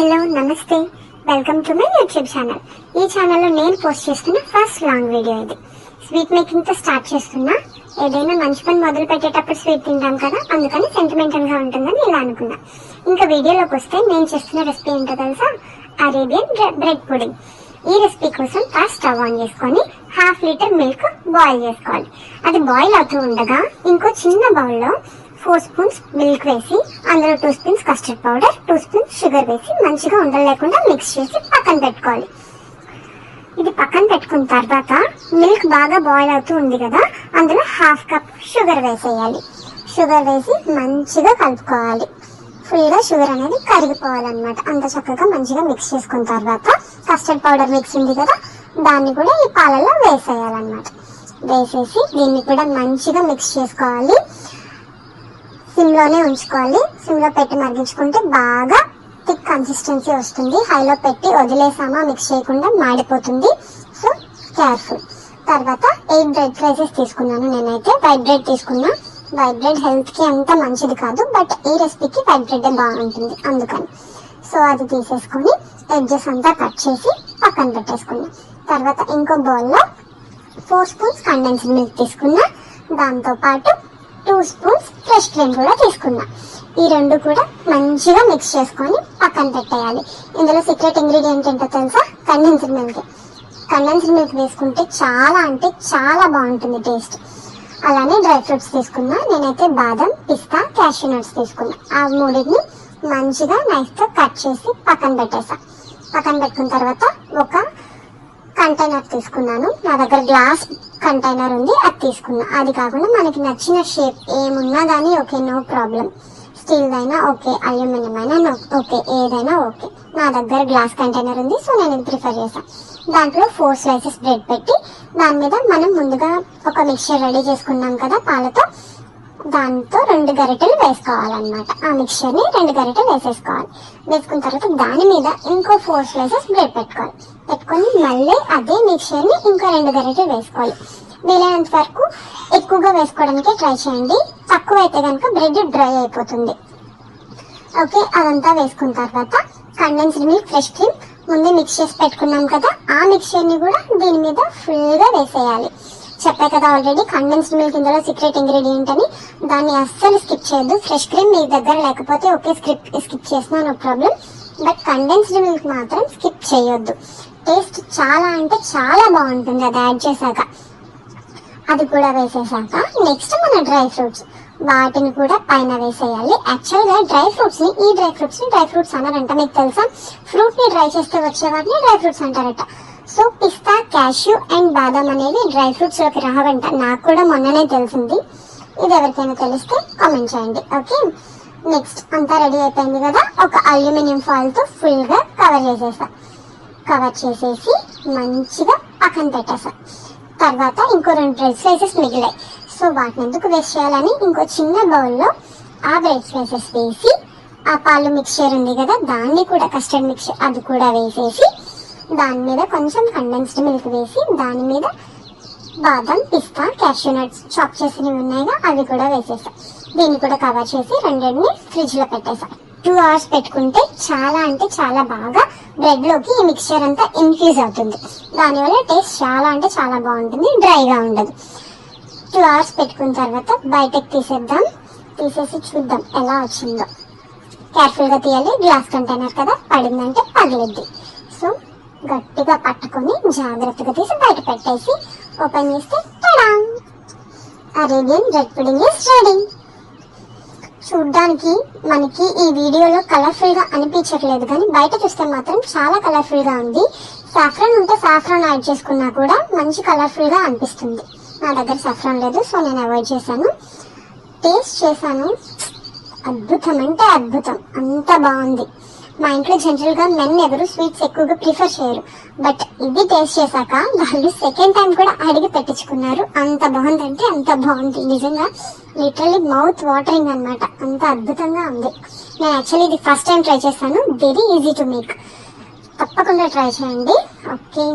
Hello నమస్తే. Welcome to my YouTube channel ఈ ఛానల్లో నేను పోస్ట్ చేస్తున్న ఫస్ట్ లాంగ్ వీడియో ఇది. స్వీట్ మేకింగ్తో స్టార్ట్ చేస్తున్నా. ఏదైనా మంచి పని మొదలు పెట్టేటప్పుడు స్వీట్ తింటాం కదా అందుకని సెంటిమెంటల్గా ఉంటుందని ఇలా అనుకున్నా. ఇంకా వీడియోలోకి వస్తే నేను చేస్తున్న రెసిపీ ఏంటో తెలుసా? అరేబియన్ బ్రెడ్ పుడింగ్ ఈ రెసిపీ కోసం ఫస్ట్ స్టవ్ ఆన్ చేసుకొని హాఫ్ లీటర్ మిల్క్ బాయిల్ చేసుకోవాలి. అది బాయిల్ అవుతూ ఉండగా ఇంకో చిన్న బౌల్లో ఫోర్ స్పూన్స్ మిల్క్ వేసి అందులో two spoons custard powder two spoons sugar వేసి మంచిగా ఉండలు లేకుండా మిక్స్ చేసి పక్కన పెట్టుకోవాలి. ఇది పక్కన పెట్టుకున్న తర్వాత మిల్క్ బాగా బాయిల్ అవుతూ ఉంది కదా అందులో హాఫ్ కప్ షుగర్ వేసేయాలి. షుగర్ వేసి మంచిగా కలుపుకోవాలి. ఫుల్గా షుగర్ అనేది కరిగిపోవాలన్నమాట. అంత చక్కగా మంచిగా మిక్స్ చేసుకున్న తర్వాత కస్టర్డ్ పౌడర్ మిక్స్ ఉంది కదా దాన్ని కూడా ఈ పాలలో వేసేయాలన్నమాట. వేసేసి దీన్ని కూడా మంచిగా మిక్స్ చేసుకోవాలి. సిమ్లోనే ఉంచుకోవాలి. సిమ్లో పెట్టి మగ్గించుకుంటే బాగా థిక్ కన్సిస్టెన్సీ వస్తుంది. హైలో పెట్టి వదిలేసామా మిక్స్ చేయకుండా మాడిపోతుంది. So careful. తర్వాత ఎయిట్ బ్రెడ్ స్లైసెస్ తీసుకున్నాను నేనైతే. వైట్ బ్రెడ్ తీసుకున్నా. వైట్ బ్రెడ్ హెల్త్కి అంత మంచిది కాదు బట్ ఈ రెసిపీకి వైట్ బ్రెడ్ బాగుంటుంది అందుకని. సో అది తీసేసుకొని ఎడ్జెస్ అంతా కట్ చేసి పక్కన పెట్టేసుకున్నా. తర్వాత ఇంకో బౌల్లో ఫోర్ స్పూన్స్ కండెన్స్డ్ మిల్క్ తీసుకున్నా. దాంతో పాటు టూ స్పూన్స్ ఫ్రెష్ క్రీమ్ కూడా తీసుకుందాం. ఈ రెండు కూడా మంచిగా మిక్స్ చేసుకొని పక్కన పెట్టేయాలి. ఇందులో సీక్రెట్ ఇంగ్రీడియంట్ ఏంటో తెలుసా? కండెన్స్డ్ మిల్క్ కండెన్స్డ్ మిల్క్ వేసుకుంటే చాలా అంటే చాలా బాగుంటుంది టేస్ట్ అలానే డ్రై ఫ్రూట్స్ తీసుకున్నా నేనైతే బాదం పిస్తా క్యాషూ నట్స్ తీసుకున్నా. ఆ మూడింటిని మంచిగా నైఫ్తో కట్ చేసి పక్కన పెట్టేసా. పక్కన పెట్టుకున్న తర్వాత ఒక కంటైనర్ తీసుకున్నాను. నా దగ్గర గ్లాస్ కంటైనర్ ఉంది అది తీసుకున్నా అది కాకుండా మనకి నచ్చిన షేప్ ఏమున్నా కానీ ఓకే నో ప్రాబ్లం స్టీల్ అయినా ఓకే అల్యూమినియం అయినా ఓకే ఏదైనా ఓకే. నా దగ్గర గ్లాస్ కంటైనర్ ఉంది సో నేను ఇది ప్రిఫర్ చేశాను దాంట్లో ఫోర్ స్లైసెస్ బ్రెడ్ పెట్టి దాని మీద మనం ముందుగా ఒక మిక్చర్ రెడీ చేసుకున్నాం కదా పాలతో దాంతో రెండు గరిటెలు వేసుకోవాలన్నమాట. ఆ మిక్చర్ని రెండు గరిటెలు వేసేసుకోవాలి. వేసుకున్న తర్వాత దాని మీద ఇంకో ఫోర్ స్లైసెస్ బ్రెడ్ పెట్టుకోవాలి. పెట్టుకొని మళ్ళీ అదే మిక్చర్ని ఇంకో రెండు గరిటెలు వేసుకోవాలి. వీలైనంత వరకు ఎక్కువగా వేసుకోవడానికి ట్రై చేయండి. తక్కువ అయితే కనుక బ్రెడ్ డ్రై అయిపోతుంది. ఓకే అదంతా వేసుకున్న తర్వాత కండెన్స్డ్ మిల్క్ ఫ్రెష్ క్రీమ్ ముందే మిక్స్ చేసి పెట్టుకున్నాం కదా ఆ మిక్చర్ని కూడా దీని మీద ఫుల్గా వేసేయాలి. చెప్పా కదా ఆల్రెడీ కండెన్స్డ్ మిల్క్ ఇందులో సీక్రెట్ ఇంగ్రీడియంట్ అని. దాన్ని అస్సలు స్కిప్ చేయొద్దు. ఫ్రెష్ క్రీమ్ మీ దగ్గర లేకపోతే ఓకే స్కిప్ స్కిప్ చేసినా no problem but condensed milk మాత్రం స్కిప్ చేయొద్దు. టేస్ట్ చాలా అంటే చాలా బాగుంటుంది అది యాడ్ చేశాక. అది కూడా వేసేసాక నెక్స్ట్ మన డ్రై ఫ్రూట్స్. వాటిని కూడా పైన వేసేయాలి. యాక్చువల్గా డ్రై ఫ్రూట్స్ని ఈ డ్రై ఫ్రూట్స్ని డ్రై ఫ్రూట్స్ అన్నారంట మీకు తెలుసా? ఫ్రూట్ని డ్రై చేస్తే వచ్చే వాటిని డ్రై ఫ్రూట్స్ అంటారట. సో పిస్తా క్యాష్యూ అండ్ బాదం అనేవి డ్రై ఫ్రూట్స్లోకి రావంట. నాకు కూడా మొన్ననే తెలిసింది. ఇది ఎవరికైనా తెలిస్తే కామెంట్ చేయండి ఓకే? నెక్స్ట్ అంతా రెడీ అయిపోయింది కదా? ఒక అల్యూమినియం ఫాయిల్తో ఫుల్గా కవర్ చేసేస్తాను కవర్ చేసేసి మంచిగా పక్కన పెట్టేసా. తర్వాత ఇంకో రెండు బ్రెడ్ స్లైసెస్ మిగిలాయి. సో వాటిని ఎందుకు వేస్ట్ చేయాలని ఇంకో చిన్న బౌల్లో ఆ బ్రెడ్ స్లైసెస్ వేసి ఆ పాలు మిక్చర్ ఉంది కదా దాన్ని కూడా కస్టర్డ్ మిక్చర్ అది కూడా వేసేసి దాని మీద కొంచెం కండెన్స్డ్ మిల్క్ వేసి దాని మీద బాదం పిస్తా క్యాష్యూ నట్స్ చాప్ చేసినవి ఉన్నాయిగా అవి కూడా వేసేసా. దీన్ని కూడా కవర్ చేసి రెండింటిని ఫ్రిడ్జ్లో పెట్టేశాను టూ అవర్స్ పెట్టుకుంటే చాలా అంటే చాలా బాగా బ్రెడ్లోకి ఈ మిక్స్చర్ అంతా ఇన్ఫ్యూజ్ అవుతుంది. దానివల్ల టేస్ట్ చాలా అంటే చాలా బాగుంటుంది డ్రైగా ఉండదు. టూ అవర్స్ పెట్టుకున్న తర్వాత బయటకు తీసేద్దాం. తీసేసి చూద్దాం ఎలా వచ్చిందో. కేర్ఫుల్గా తీయాలి. గ్లాస్ కంటైనర్ కదా పడిందంటే పగిలిద్ది. సో గట్టిగా పట్టుకొని జాగ్రత్తగా తీసి బయట పెట్టేసి ఓపెన్ చేస్తే Arabian red pudding is ready చూడ్డానికి మనకి ఈ వీడియోలో కలర్ఫుల్గా అనిపించట్లేదు కానీ బయట చూస్తే మాత్రం చాలా కలర్ఫుల్గా ఉంది. సాఫ్రాన్ ఉంటే సాఫ్రాన్ యాడ్ చేసుకున్నా కూడా మంచి కలర్ఫుల్గా అనిపిస్తుంది. నా దగ్గర సాఫ్రాన్ లేదు సో నేను అవాయిడ్ చేశాను. టేస్ట్ చేశాను. అద్భుతం అంటే అద్భుతం. అంత బాగుంది. మా ఇంట్లో జనరల్గా మెన్ ఎవరు స్వీట్స్ ఎక్కువగా ప్రిఫర్ చేయరు. బట్ ఇది టేస్ట్ చేశాక వాళ్ళు సెకండ్ టైం కూడా అడిగి పెట్టించుకున్నారు. అంత బాగుందంటే అంత బాగుంది. నిజంగా లిటరలీ మౌత్ వాటరింగ్ అన్నమాట. అంత అద్భుతంగా ఉంది. నేను యాక్చువల్లీ ఇది ఫస్ట్ టైం ట్రై చేశాను. వెరీ ఈజీ టు మేక్ తప్పకుండా ట్రై చేయండి. ఓకే